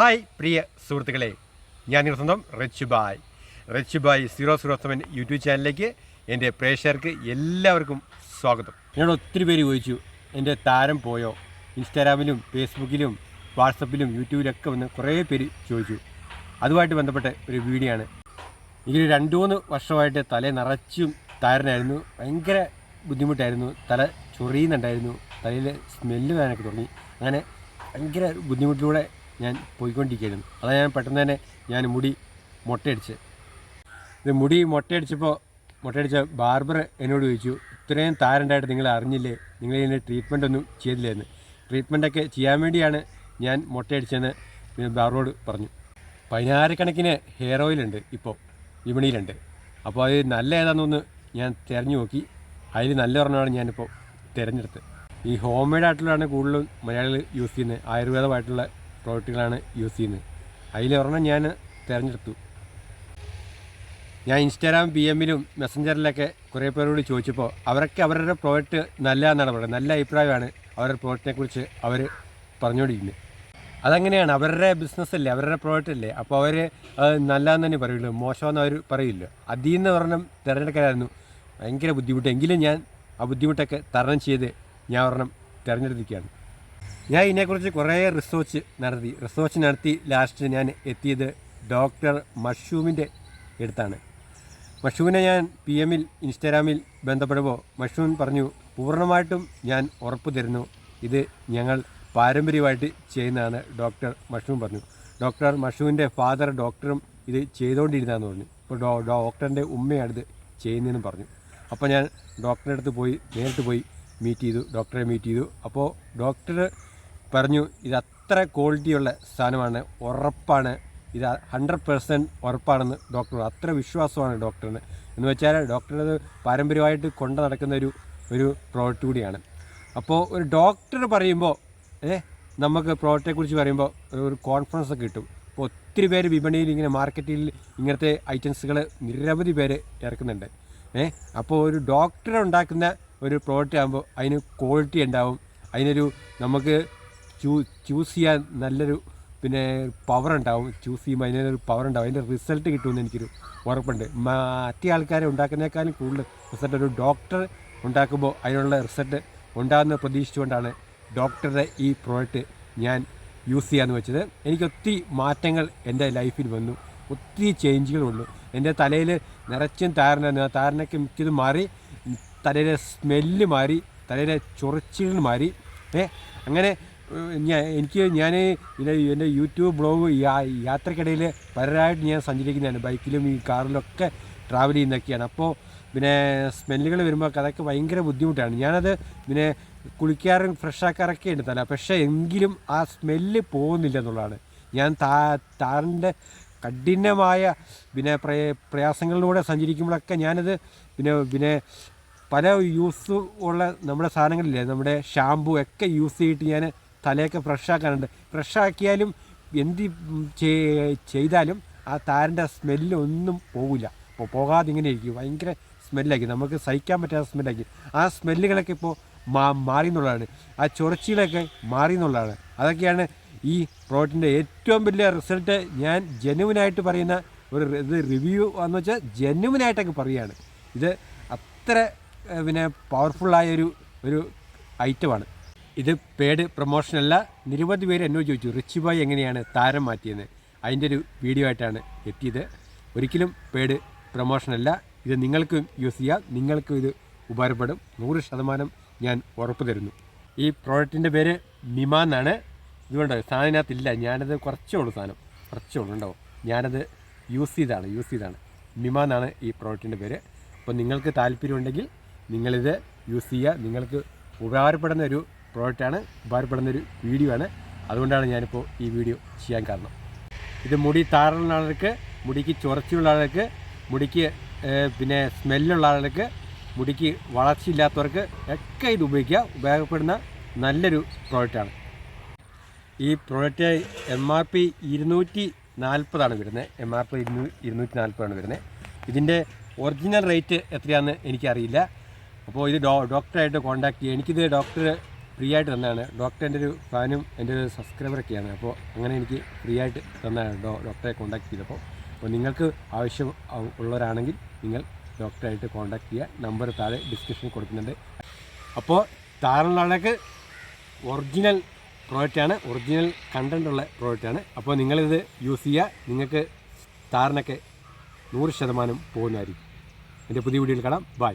Hi പ്രിയ സുഹൃത്തുക്കളെ. ഞാൻ നിങ്ങളുടെ സ്വന്തം റച്ചുബായ് റിച്ച് ബായ് സീറോ സീറോ സെവൻ യൂട്യൂബ് ചാനലിലേക്ക് എന്റെ പ്രേക്ഷകർക്ക് എല്ലാവർക്കും സ്വാഗതം. എന്നോട് ഒത്തിരി പേര് ചോദിച്ചു എന്റെ താരം പോയോ? ഇൻസ്റ്റാഗ്രാമിലും ഫേസ്ബുക്കിലും വാട്സപ്പിലും യൂട്യൂബിലൊക്കെ വന്ന് കുറേ പേര് ചോദിച്ചു. അതുമായിട്ട് ബന്ധപ്പെട്ട ഒരു വീഡിയോ ആണ് ഇതിൽ രണ്ട് മൂന്ന് വർഷമായിട്ട് തല നിറച്ചും താരനായിരുന്നു. ഭയങ്കര ബുദ്ധിമുട്ടായിരുന്നു. തല ചൊറിയുന്നുണ്ടായിരുന്നു. തലയിൽ സ്മെല്ല് വരാനൊക്കെ തുടങ്ങി. അങ്ങനെ ഭയങ്കര ബുദ്ധിമുട്ടിലൂടെ ഞാൻ പോയിക്കൊണ്ടിരിക്കുകയായിരുന്നു. അതാണ് ഞാൻ പെട്ടെന്ന് തന്നെ ഞാൻ മുടി മുട്ടയടിച്ച്. ഇത് മുടി മുട്ടയടിച്ചപ്പോൾ മുട്ടയടിച്ച ബാർബർ എന്നോട് ചോദിച്ചു ഇത്രയും താരണ്ടായിട്ട് നിങ്ങൾ അറിഞ്ഞില്ലേ? നിങ്ങൾ ഇതിന്റെ ട്രീറ്റ്മെന്റ് ഒന്നും ചെയ്തില്ലായിരുന്നു ട്രീറ്റ്മെന്റൊക്കെ ചെയ്യാൻ വേണ്ടിയാണ് ഞാൻ മുട്ടയടിച്ചതെന്ന് ബാർബറോട് പറഞ്ഞു. പതിനായിരക്കണക്കിന് ഹെയർ ഓയിലുണ്ട് ഇപ്പോൾ വിപണിയിലുണ്ട്. അപ്പോൾ അത് നല്ല ഏതാണെന്നൊന്ന് ഞാൻ തിരഞ്ഞു നോക്കി. അതിൽ നല്ല ഒരെണ്ണമാണ് ഞാനിപ്പോൾ തിരഞ്ഞെടുത്തത്. ഈ ഹോം മെയ്ഡ് ആയിട്ടുള്ളതാണ് കൂടുതലും മലയാളികൾ യൂസ് ചെയ്യുന്നത്. ആയുർവേദമായിട്ടുള്ള പ്രോഡക്റ്റുകളാണ് യൂസ് ചെയ്യുന്നത്. അതിലൊരെണ്ണം ഞാൻ തിരഞ്ഞെടുത്തു. ഞാൻ ഇൻസ്റ്റാഗ്രാം പി എമ്മിലും മെസ്സഞ്ചറിലൊക്കെ കുറേ പേരോട് ചോദിച്ചപ്പോൾ അവരൊക്കെ അവരുടെ പ്രോഡക്റ്റ് നല്ലതെന്നാണ് പറയുന്നത്. നല്ല അഭിപ്രായമാണ് അവരുടെ പ്രോഡക്റ്റിനെ കുറിച്ച് അവർ പറഞ്ഞുകൊണ്ടിരിക്കുന്നത് അതങ്ങനെയാണ്. അവരുടെ ബിസിനസ് അല്ലേ? അവരുടെ പ്രോഡക്റ്റ് അല്ലേ? അപ്പോൾ അവർ നല്ലതെന്ന് തന്നെ പറയുള്ളൂ. മോശമെന്ന് അവർ പറയില്ല. അതിൽ നിന്ന് ഒരെണ്ണം തിരഞ്ഞെടുക്കാനായിരുന്നു ഭയങ്കര ബുദ്ധിമുട്ട്. എങ്കിലും ഞാൻ ആ ബുദ്ധിമുട്ടൊക്കെ തരണം ചെയ്ത് ഞാൻ ഒരെണ്ണം തിരഞ്ഞെടുത്തിരിക്കുകയാണ്. ഞാൻ ഇതിനെക്കുറിച്ച് കുറേ റിസർച്ച് നടത്തി. റിസർച്ച് നടത്തി ലാസ്റ്റ് ഞാൻ എത്തിയത് ഡോക്ടർ മഷൂമിന്റെ അടുത്താണ്. മഷൂവിനെ ഞാൻ പി എമ്മിൽ ഇൻസ്റ്റാഗ്രാമിൽ ബന്ധപ്പെടുമ്പോൾ മഷൂൻ പറഞ്ഞു പൂർണമായിട്ടും ഞാൻ ഉറപ്പ് തരുന്നു. ഇത് ഞങ്ങൾ പാരമ്പര്യമായിട്ട് ചെയ്യുന്നതാണ് ഡോക്ടർ മഷൂം പറഞ്ഞു. ഡോക്ടർ മഷൂവിന്റെ ഫാദർ ഡോക്ടറും ഇത് ചെയ്തുകൊണ്ടിരുന്നതെന്ന് പറഞ്ഞു. ഇപ്പോൾ ഡോ ഡോക്ടറിന്റെ ഇത് ചെയ്യുന്നതെന്ന് പറഞ്ഞു. അപ്പോൾ ഞാൻ ഡോക്ടറുടെ അടുത്ത് പോയി നേരിട്ട് പോയി മീറ്റ് ചെയ്തു ഡോക്ടറെ മീറ്റ് ചെയ്തു. അപ്പോൾ ഡോക്ടർ പറഞ്ഞു ഇത് അത്ര ക്വാളിറ്റിയുള്ള സാധനമാണ് ഉറപ്പാണ്. ഇത് ഹൺഡ്രഡ് പേഴ്സന്റ് ഉറപ്പാണെന്ന് ഡോക്ടർ. അത്ര വിശ്വാസമാണ് ഡോക്ടറിന് എന്ന് വെച്ചാൽ ഡോക്ടറിനത് പാരമ്പര്യമായിട്ട് കൊണ്ടു നടക്കുന്ന ഒരു ഒരു പ്രോഡക്റ്റ് കൂടിയാണ്. അപ്പോൾ ഒരു ഡോക്ടർ പറയുമ്പോൾ ഏ നമുക്ക് പ്രോഡക്റ്റെക്കുറിച്ച് പറയുമ്പോൾ ഒരു കോൺഫിഡൻസ് ഒക്കെ കിട്ടും. അപ്പോൾ ഒത്തിരി പേര് വിപണിയിൽ ഇങ്ങനെ മാർക്കറ്റിൽ ഇങ്ങനത്തെ ഐറ്റംസുകൾ നിരവധി പേര് ഇറക്കുന്നുണ്ട്. ഏ അപ്പോൾ ഒരു ഡോക്ടർ ഉണ്ടാക്കുന്ന ഒരു പ്രോഡക്റ്റ് ആകുമ്പോൾ അതിന് ക്വാളിറ്റി ഉണ്ടാവും. അതിനൊരു നമുക്ക് ചൂസ് ചെയ്യാൻ നല്ലൊരു പിന്നെ പവർ ഉണ്ടാവും. ചൂസ് ചെയ്യുമ്പോൾ അതിനൊരു പവർ ഉണ്ടാവും. അതിന്റെ റിസൾട്ട് കിട്ടുമെന്ന് എനിക്കൊരു ഉറപ്പുണ്ട്. മറ്റേ ആൾക്കാരെ ഉണ്ടാക്കുന്നേക്കാളും കൂടുതൽ റിസൾട്ട് ഒരു ഡോക്ടർ ഉണ്ടാക്കുമ്പോൾ അതിനുള്ള റിസൾട്ട് ഉണ്ടാകുന്ന പ്രതീക്ഷിച്ചുകൊണ്ടാണ് ഡോക്ടറുടെ ഈ പ്രോഡക്റ്റ് ഞാൻ യൂസ് ചെയ്യാമെന്ന് വെച്ചത്. എനിക്ക് ഒത്തിരി മാറ്റങ്ങൾ എന്റെ ലൈഫിൽ വന്നു. ഒത്തിരി ചേഞ്ചുകൾ വന്നു. എന്റെ തലയിൽ നിറച്ചും താരനായിരുന്നു താരനൊക്കെ മിക്കതും മാറി തലയിലെ സ്മെല്ല് മാറി തലയിലെ ചൊറിച്ചിൽ മാറി. ഏ അങ്ങനെ ഞാൻ എനിക്ക് ഞാൻ ഇതിന്റെ എന്റെ യൂട്യൂബ് ബ്ലോഗ് യാത്രക്കിടയിൽ പലരായിട്ട് ഞാൻ സഞ്ചരിക്കുന്നതാണ്. ബൈക്കിലും ഈ കാറിലൊക്കെ ട്രാവൽ ചെയ്യുന്നതൊക്കെയാണ് അപ്പോൾ പിന്നെ സ്മെല്ലുകൾ വരുമ്പോൾ അതൊക്കെ ഭയങ്കര ബുദ്ധിമുട്ടാണ്. ഞാനത് പിന്നെ കുളിക്കാറും ഫ്രഷാക്കാറൊക്കെ ഉണ്ട് തല പക്ഷേ എങ്കിലും ആ സ്മെല്ല് പോകുന്നില്ല എന്നുള്ളതാണ്. ഞാൻ താ താറിന്റെ കഠിനമായ പിന്നെ പ്രയ പ്രയാസങ്ങളിലൂടെ സഞ്ചരിക്കുമ്പോഴൊക്കെ ഞാനത് പിന്നെ പിന്നെ പല യൂസ് ഉള്ള നമ്മുടെ സാധനങ്ങളില്ലേ നമ്മുടെ ഷാമ്പു ഒക്കെ യൂസ് ചെയ്തിട്ട് ഞാൻ തലയൊക്കെ ഫ്രഷാക്കാനുണ്ട്. ഫ്രഷാക്കിയാലും എന്ത് ചെയ്- ചെയ്താലും ആ താരന്റെ സ്മെല്ലൊന്നും പോകില്ല അപ്പോൾ പോകാതെ ഇങ്ങനെ ഇരിക്കും. ഭയങ്കര സ്മെല്ലാക്കി. നമുക്ക് സഹിക്കാൻ പറ്റാത്ത സ്മെല്ലാക്കി. ആ സ്മെല്ലുകളൊക്കെ ഇപ്പോൾ മാ മാറി എന്നുള്ളതാണ് ആ ചൊറിച്ചിലൊക്കെ മാറി എന്നുള്ളതാണ് അതൊക്കെയാണ് ഈ പ്രോഡക്റ്റിന്റെ ഏറ്റവും വലിയ റിസൾട്ട്. ഞാൻ ജെനുവിനായിട്ട് പറയുന്ന ഒരു ഇത് റിവ്യൂ എന്ന് വെച്ചാൽ ജെനുവിനായിട്ടൊക്കെ പറയുകയാണ്. ഇത് അത്ര പിന്നെ പവർഫുള്ളായ ഒരു ഒരു ഐറ്റമാണ്. ഇത് പേഡ് പ്രൊമോഷനല്ല നിരവധി പേര് എന്നോട് ചോദിച്ചു റിച്ച് ബോയ് എങ്ങനെയാണ് താരം മാറ്റിയെന്ന്? അതിന്റെ ഒരു വീഡിയോ ആയിട്ടാണ് എത്തിയത്. ഒരിക്കലും പേഡ് പ്രൊമോഷനല്ല ഇത് നിങ്ങൾക്കും യൂസ് ചെയ്യാം. നിങ്ങൾക്കും ഇത് ഉപകാരപ്പെടും. നൂറ് ശതമാനം ഞാൻ ഉറപ്പ് തരുന്നു. ഈ പ്രോഡക്റ്റിന്റെ പേര് മിമ എന്നാണ്. ഇതുകൊണ്ട് സാധനത്തില്ല ഞാനത് കുറച്ചേ ഉള്ളൂ സാധനം. കുറച്ചേ ഉള്ളൂ ഉണ്ടാവും ഞാനത് യൂസ് ചെയ്താണ് യൂസ് ചെയ്താണ് മിമ എന്നാണ് ഈ പ്രോഡക്റ്റിന്റെ പേര്. അപ്പോൾ നിങ്ങൾക്ക് താല്പര്യമുണ്ടെങ്കിൽ നിങ്ങളിത് യൂസ് ചെയ്യുക. നിങ്ങൾക്ക് ഉപകാരപ്പെടുന്ന ഒരു പ്രോഡക്റ്റാണ്. ഉപകാരപ്പെടുന്ന ഒരു വീഡിയോ ആണ് അതുകൊണ്ടാണ് ഞാനിപ്പോൾ ഈ വീഡിയോ ചെയ്യാൻ കാരണം. ഇത് മുടി താറുള്ള ആളുകൾക്ക് മുടിക്ക് ചൊറച്ചുള്ള ആളുകൾക്ക് മുടിക്ക് പിന്നെ സ്മെല്ലുള്ള ആളുകൾക്ക് മുടിക്ക് വളർച്ചയില്ലാത്തവർക്ക് ഒക്കെ ഇത് ഉപയോഗിക്കുക. ഉപയോഗപ്പെടുന്ന നല്ലൊരു പ്രോഡക്റ്റാണ്. ഈ പ്രോഡക്റ്റ് എം ആർ പി ഇരുന്നൂറ്റി നാൽപ്പതാണ് വരുന്നത്. എം ആർ പി ഇരുന്നൂ ഇരുന്നൂറ്റി നാൽപ്പതാണ് വരുന്നത്. ഇതിന്റെ ഒറിജിനൽ റേറ്റ് എത്രയാണെന്ന് എനിക്കറിയില്ല. അപ്പോൾ ഇത് ഡോ ഡോക്ടറായിട്ട് കോൺടാക്ട് ചെയ്യുക എനിക്കിത് ഡോക്ടർ ഫ്രീ ആയിട്ട് തന്നതാണ്. ഡോക്ടർ എന്റെ ഒരു ഫാനും എന്റെ ഒരു സബ്സ്ക്രൈബറൊക്കെയാണ് അപ്പോൾ അങ്ങനെ എനിക്ക് ഫ്രീ ആയിട്ട് തന്നതാണ് ഡോക്ടറെ കോൺടാക്ട് ചെയ്തപ്പോൾ. അപ്പോൾ നിങ്ങൾക്ക് ആവശ്യം ഉള്ളവരാണെങ്കിൽ നിങ്ങൾ ഡോക്ടറായിട്ട് കോൺടാക്ട് ചെയ്യുക. നമ്പർ താഴെ ഡിസ്ക്രിപ്ഷനിൽ കൊടുക്കുന്നുണ്ട്. അപ്പോൾ താരനാളേക്ക് ഒറിജിനൽ പ്രോഡക്റ്റാണ് ഒറിജിനൽ കണ്ടന്റ് ഉള്ള പ്രോഡക്റ്റാണ് അപ്പോൾ നിങ്ങളിത് യൂസ് ചെയ്യുക. നിങ്ങൾക്ക് താരനൊക്കെ നൂറ് ശതമാനം പോകുന്നതായിരിക്കും. എന്റെ പുതിയ വീഡിയോയിൽ കാണാം. ബൈ